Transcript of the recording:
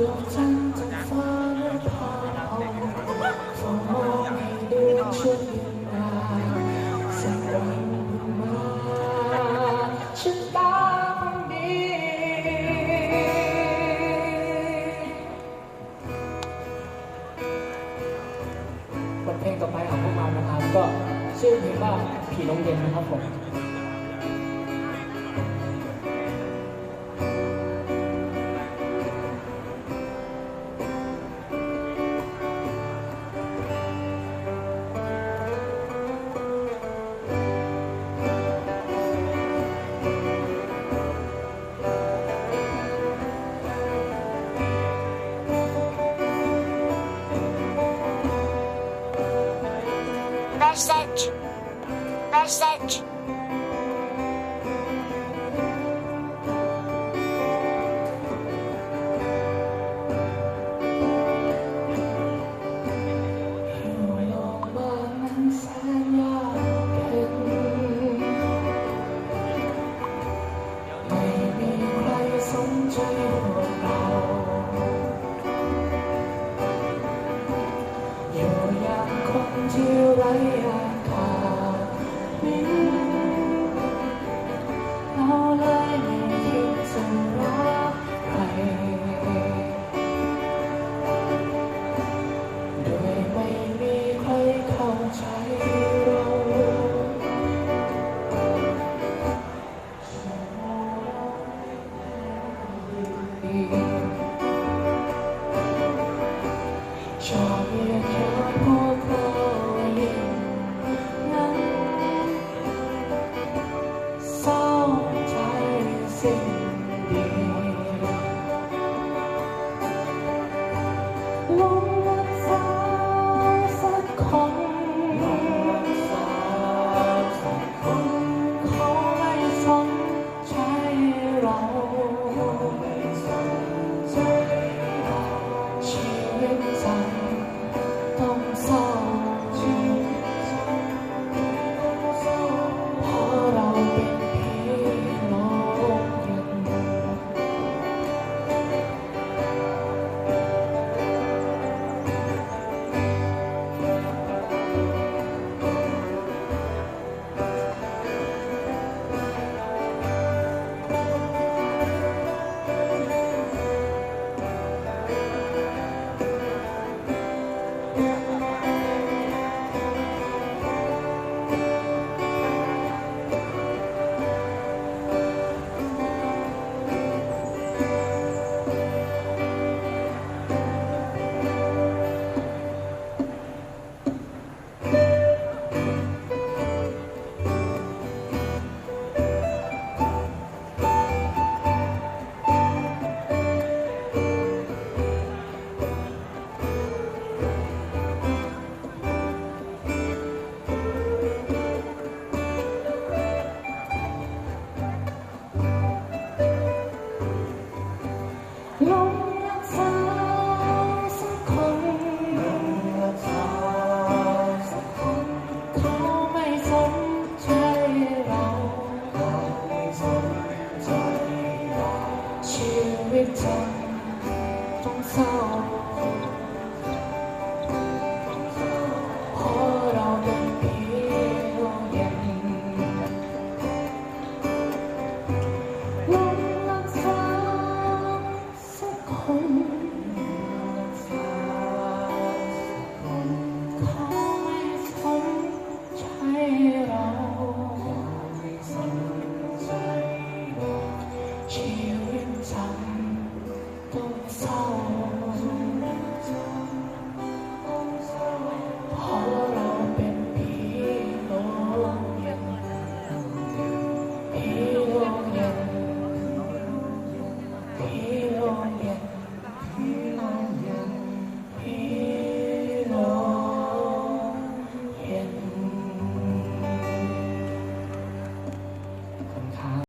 ดวงจันทร์จากฟ้าและพาเอาเฝ้ามองให้ดวงช่วยนาสักวันมาฉันตาคนดี บทเพลงต่อไปของพวกเรานะครับ ก็ชื่อเพลงว่าผีลงเย็นนะครับผม Message. Message. เราเลยไม่คิดจะรักใครโดยไม่มีใครเข้าใจเราช song.